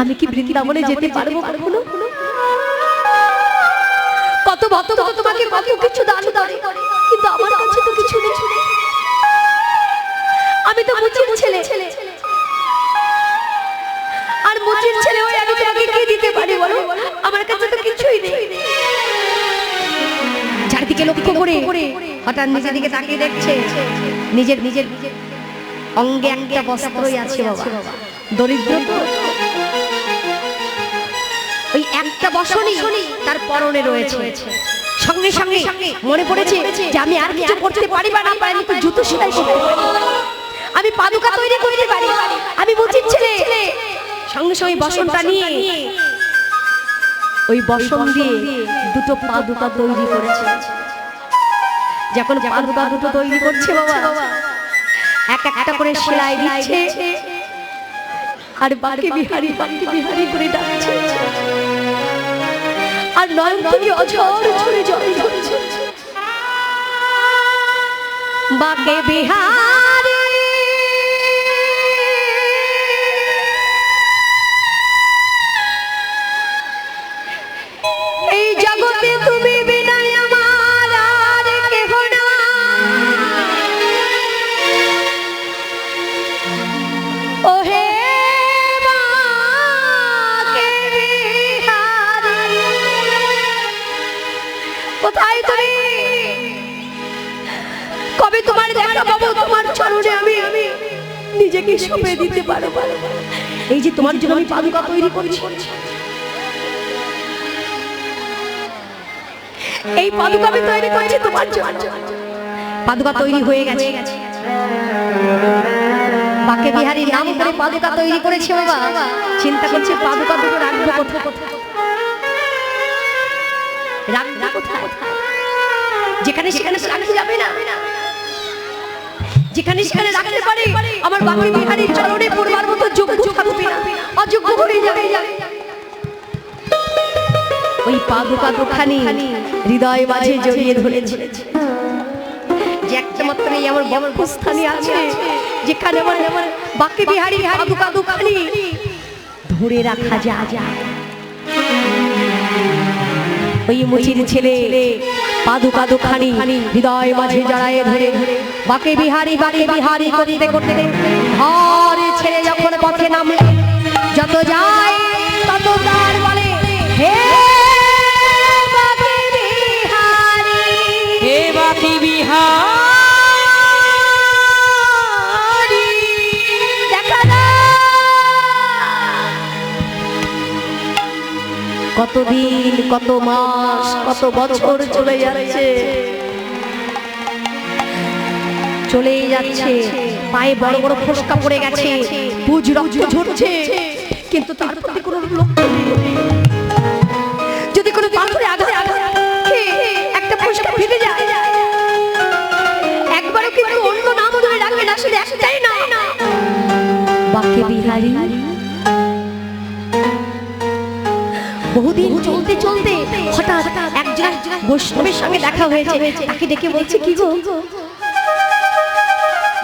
আমি কি বৃন্দাবনে যেতে পারব কখনো? কত ভক্ত তোমাকে কত কিছু দান করে কিন্তু আমার কাছে তো কিছু নেই। আমি তো মুচির ছেলে। আর মুচির ছেলে হয়ে আমি তোমাকে কি দিতে পারি বলো? আমার কাছে তো কিছুই নেই। চারিদিকে লক্ষ্য করে হঠাৎ নিজের দিকে তাকিয়ে দেখছে। নিজের নিজের অঙ্গে একটা বস্ত্রই আছে বাবা। দরিদ্র তো। ওই একটা বসনই তার পরনে রয়েছে। সঙ্গে সঙ্গে মনে পড়েছে যে আমি আর কিছু করতে পারি বা না পারি জুতো সেলাই করতে পারি। আমি পাদুকা তৈরি করতে পারি। আমি মুচির ছেলে সঙ্গে সঙ্গে বসনটা নিয়ে ওই বসন দিয়ে দুটো পাদুকা তৈরি করেছে। যখন পাদুকা দুটো তৈরি করছে বাবা, এক একটা করে সেলাই দিচ্ছে, আর বাকি বিহারি বাকি বিহারি করে ডাকছে। আর নয়ন তুমি অঝর ঝরে জল বাকে বিহারি নিজেকে দিতে পারো এই যে তোমার জন্য আমি পাদুকা তৈরি করছি। এই পাদুকা আমি তৈরি করছি তোমার জন্য। পাদুকা তৈরি হয়ে গেছে। বাকে বিহারীর নাম করে পাদুকা তৈরি করেছে বাবা। চিন্তা করছে পাদুকা দুটো রাখব কোথায়? রাখব কোথায়? যেখানে সেখানে তো রাখা যাবে না। যেখানে সেখানে রাখতে পারে, আমার বাকি বিহারীর চরণে পড়বার মতো যোগ্য থাকবে না, অযোগ্য হয়ে যাবে। ওই পাদুকা দুখানি হৃদয় মাঝে জড়িয়ে ধরেছে। যে একটা মাত্র এই আমার বক্ষস্থানে আছে, যেখানে আমার আমার বাকি বিহারী পাদুকা দুখানি ধরে রাখা যা যা ওই মুচির ছেলে পাদুকা দুখানি হৃদয় মাঝে জড়ায়ে ধরে। বাকে বিহারি বাকে বিহারি করতে করতে ঘর ছেড়ে যখন পথে নামে যত যায় তত তার বলে, হে বাকে বিহারি, হে বাকি বিহারি কতদিন, কত মাস, কত বছর চলে যাচ্ছে? চলেই যাচ্ছে। পায়ে বড় বড় ফোসকা পড়ে গেছে। পুজ রক্ত ঝরছে। কিন্তু তার প্রতি কোনো লক্ষ্য যদি কোনো পাথরে আঘাত একটা ফোসকা ফেটে যায়, একবারও কিন্তু অন্য নাম ধরে রাখবে না শুধু একটাই না বাকে বিহারি বহুদিন চলতে চলতে হঠাৎ একজন বৈষ্ণবের সঙ্গে দেখা হয়েছে। তাকে ডেকে বলছে, কি গো?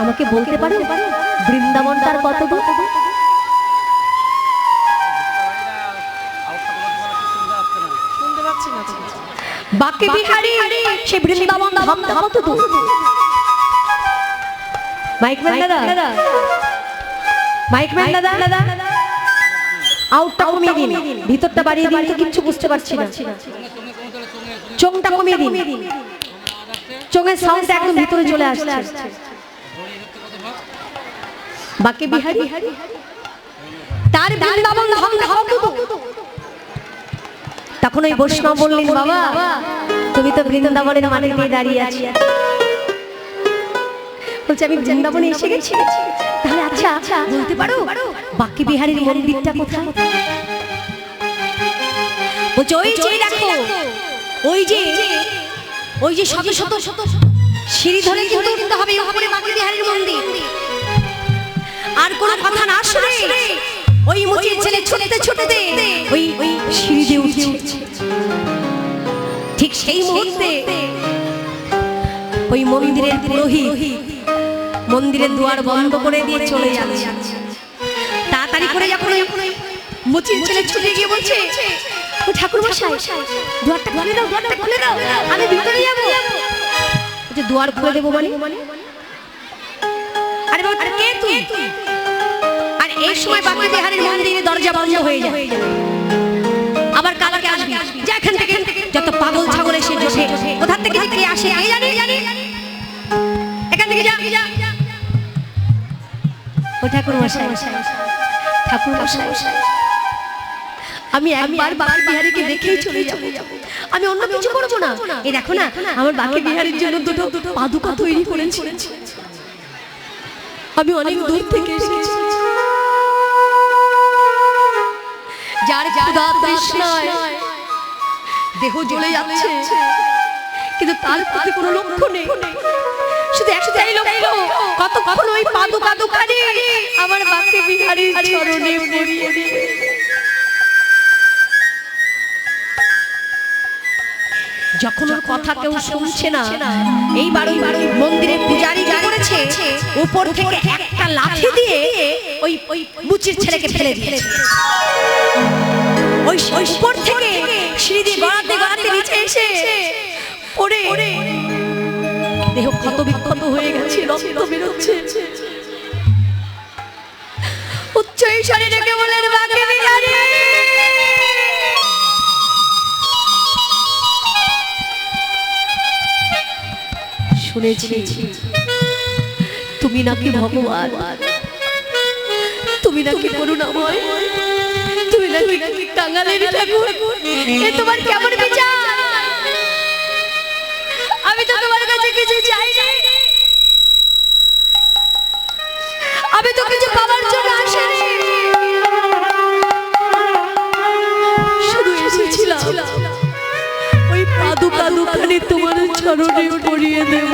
আমাকে বলতে পারো? বৃন্দাবনটার কত বাকে বিহারি, সে বৃন্দাবন ধামটা কত দূর? মাইক ম্যান দাদা? মাইক ম্যান দাদা? আউটটা কমিয়ে দিন। ভিতরটা বাড়িয়ে দিন তো কিচ্ছু বুঝতে পারছি না। চোংটা কমিয়ে দিন। চোঙের সাউন্ড একদম ভিতরে চলে আসছে। বাকে বিহারি? তার বৃন্দাবন কত দূর তখন ওই বৈষ্ণব বললেন বাবা তুমি তো বৃন্দাবনের মাটিতে দাঁড়িয়ে আছি। বলছে আমি বৃন্দাবনে এসে গেছি? তাহলে আচ্ছা আচ্ছা বলতে পারো? বাকি বিহারীর মন্দিরটা কোথায়? বলছে ওই যে দেখো ওই যে ওই যে শত শত শত সিঁড়ি ধরে কিন্তু কিন্তু হবে উপরে বাকি বিহারীর মন্দির। আর কোনো কথা না শুনে ওই মুচির ছেলে ছুটতে ছুটতে ওই ওই সিঁড়ি দিয়ে উঠছে। ঠিক সেই মুহূর্তে ওই মন্দিরের পুরোহিত মন্দিরের দুয়ার বন্ধ করে দিয়ে চলে যাচ্ছে। তাড়াতাড়ি করে যখন মুচির ছেলে ছুটে গিয়ে বলছে ঠাকুর মশাই দুয়ারটা খুলে দাও, দুয়ারটা খুলে দাও, আমি ভিতরে যাব। যে দুয়ার খুলে দেবো মানে? আরে বাবা, কে তুই? আর এই সময় বাকি বিহারের মন্দিরে দরজা বন্ধ হয়ে যায়। আবার কালাকে আসবি। যা এখান থেকে, যত পাগল ছাগল এসে জোটে কোথা থেকে আসে ঠাকুর মশাই ঠাকুর মশাই আমি একবার বাকি বিহারীকে দেখেই চলে যাব। আমি অন্য কিছু করব না। এই দেখো না, আমার বাকি বিহারীর জন্য দুটো দুটো পাদুকা তৈরি করেছি। আমি অনেক দূর থেকে এসেছি। যার ক্ষুধা তৃষ্ণায় দেহ জ্বলে যাচ্ছে, কিন্তু তার প্রতি কোনো লক্ষ্য নেই। শুধু লক্ষ্য কতক্ষণ ওই পাদুকা দোকানে আমার বাকি বিহারীর চরণে যখন ওর কথা কেউ শুনছে না এইবার ওই মন্দিরের পূজারি করেছে উপর থেকে একটা লাঠি দিয়ে ওই ওই মুচির ছেলেকে ফেলে দিয়েছে। ক্ষত বিক্ষত হয়ে গেছে, রক্ত বেরোচ্ছে। উচ্চ বাকি শুনেছি। তুমি নাকি ভগবান। তুমি নাকি করুণাময়। তুমি নাকি টাঙ্গালের ঠাকুর। এ তোমার কেমন বিচার? আমি তো তোমার কাছে কিছু চাইনি আমি তো কিছু পাওয়ার জন্য আসিনি শুধু এসেছিলাম। ওই পাদুকা দোকানে তোমার চরণে পড়িয়ে দেব।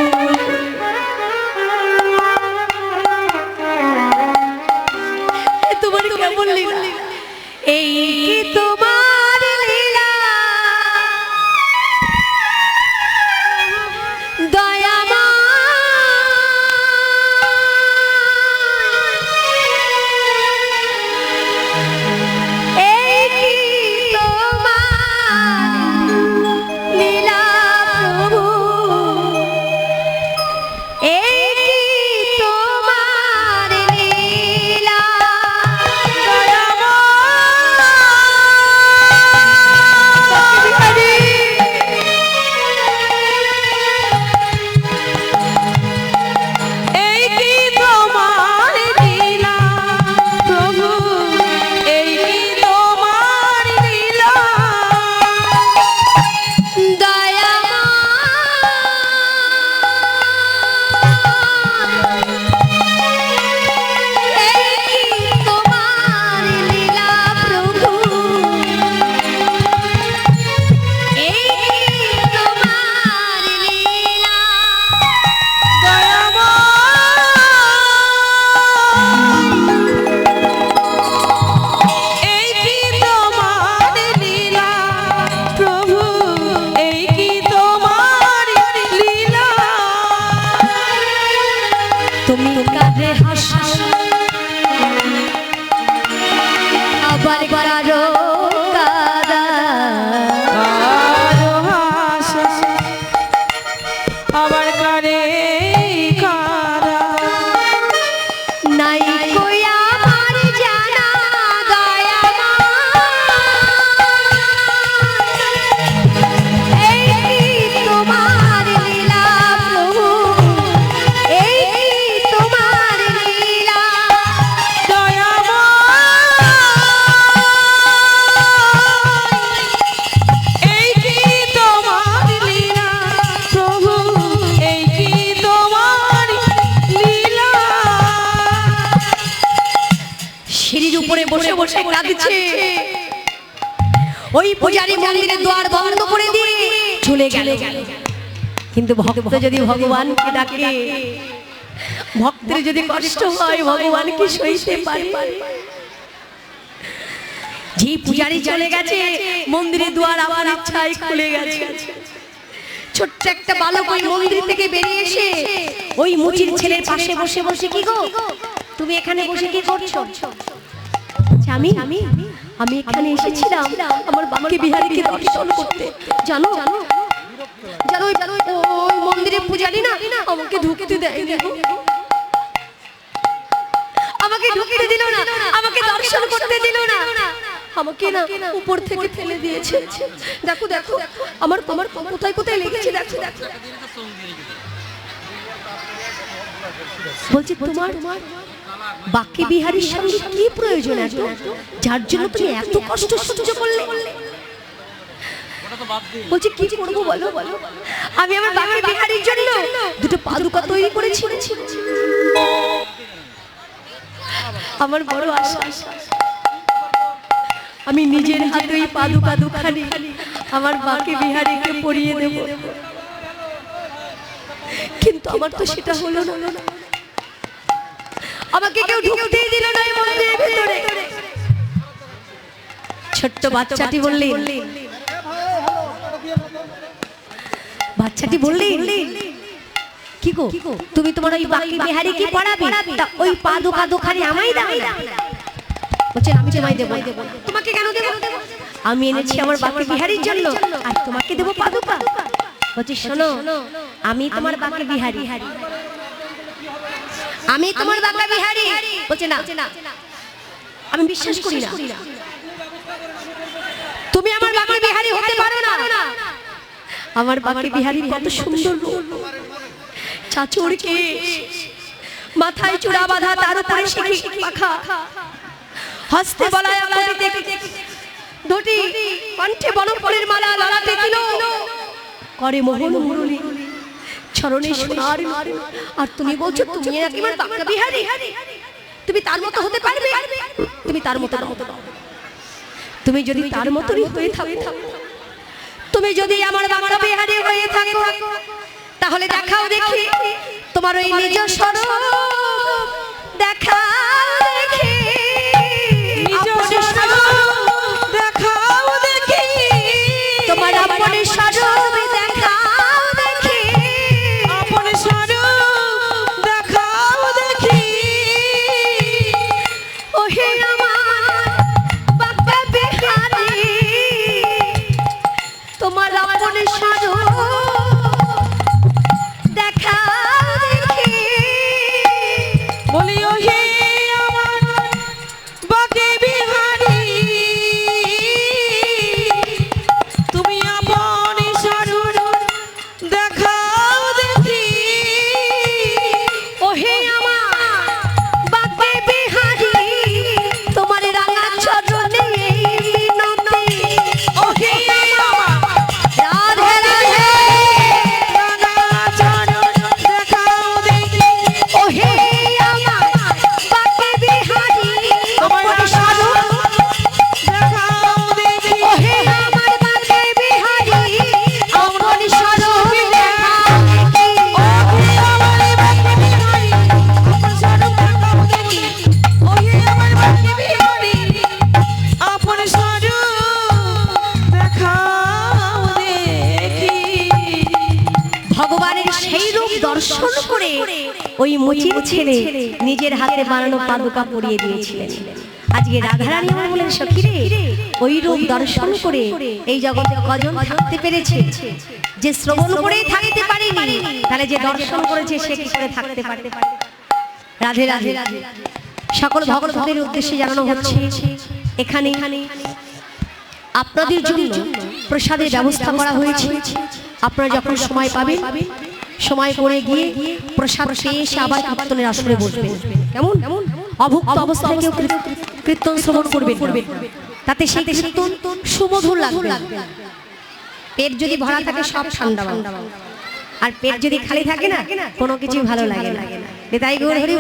উপরে বসে বসে কাঁদছে। ওই পূজারি মন্দিরের দ্বার বন্ধ করে দিয়ে চলে গেল। কিন্তু ভক্ত যদি ভগবানকে ডাকে ভক্তের যদি কষ্ট হয় ভগবান কি সইতে পারে। যে পূজারি চলে গেছে মন্দিরের দুয়ার আমার ইচ্ছায় খুলে গেছে। ছোট্ট একটা বালক ওই মন্দির থেকে বেরিয়ে এসে ওই মুচির ছেলের পাশে বসে বসে কি গো? তুমি এখানে বসে কি করছ? আচ্ছা, আমি আমি এখানে এসেছিলাম আমার বাবাকে বিহারীকে দর্শন করতে। জানো? জানো? জানো ওই জানো ওই মন্দিরে পূজারি না? আমাকে ঢুকতে দেয় আমাকে ঢুকতে দিল না। আমাকে দর্শন করতে দিল না। আমাকে না উপর থেকে ফেলে দিয়েছে। দেখো দেখো আমার আমার কোথায় কোথায় লেগেছে দেখো। দেখো। বলছি তোমার বাকি বিহারীর সঙ্গে কি প্রয়োজন এত? যার জন্য তুমি এত কষ্ট সহ্য করলে? বলছি, কি করব বলো? বলো আমি আমার বাকি বিহারীর জন্য দুটো পাদুকা তৈরি করেছি। আমার বড় আশা। আমি নিজের হাতে ওই পাদুকা দুখানি আমার বাকি বিহারীকে পরিয়ে দেব। কিন্তু আমার তো সেটা হলো না। আমাকে কেউ ঢুকতেই দিল না এই মন্দিরের ভেতরে। ছোট্ট বাচ্চাটি বললেন বাচ্চাটি বললেন কি গো? তুমি তোমার ওই বাকি বিহারি কি পড়াবে? তা ওই পাদুকা দোকানে আমায় দাও বলছে আমি তোমায় দেবো তোমাকে কেন দেবো? আমি এনেছি আমার বাকি বিহারির জন্য। আর তোমাকে দেবো পাদুকা। বলছি শোনো আমি তোমার বাকি বিহারি। আমি তোমার বাবা বিহারি। বলছে না। আমি বিশ্বাস করি না। তুমি আমার বাবা বিহারি হতে পারো না। আমার বাকি বিহারি কত সুন্দর রূপ। চাচুর কে মাথায় চূড়া বাঁধা তার উপরে শিখি পাখা। হস্তে বলায় করিতে দুটি। কণ্ঠে বনফলের মালা ললাতে দিল করে মোহন মুরলি চরণে সোনার আর তুমি বলছো তুমি একেবারে বাঁকা বিহারি। তুমি তার মতো হতে পারবে? তুমি তার মতো হতে তুমি যদি তার মতনই হয়ে থাকো। তুমি যদি আমার বাবার বিহারি হয়ে থাকো তাহলে দেখাও দেখি তোমার ওই নিজ স্বরূপ। দর্শন করে ওই মুচির ছেলে নিজের হাতে বানানো পাদুকা পরিয়ে দিয়েছিলেন। আজকে রাধারানী আমার বলেন সখী রে ওই রূপ দর্শন করে এই জগতে কজন থাকতে পেরেছে যে শ্রবণ করেই থাকতে পারেনি তাহলে যে দর্শন করেছে সে কি করে থাকতে পারে রাধে রাধে সকল ভগবতের উদ্দেশ্যে জানানো হচ্ছে এখানে আপনাদের জন্য প্রসাদের ব্যবস্থা করা হয়েছে। আপনারা যখন সময় পাবেন সময় করে গিয়ে প্রসাদ এসে আবার কীর্তনের আসরে বসবেন কেমন? অভুক্ত অবস্থায় কেউ কীর্তন শ্রবণ করবে তাতে সেই কীর্তন সুমধুর লাগবে। পেট যদি ভরা থাকে, সব ঠান্ডা আর পেট যদি খালি থাকে না, কোনো কিছুই ভালো লাগে না। তাই গৌর হরি।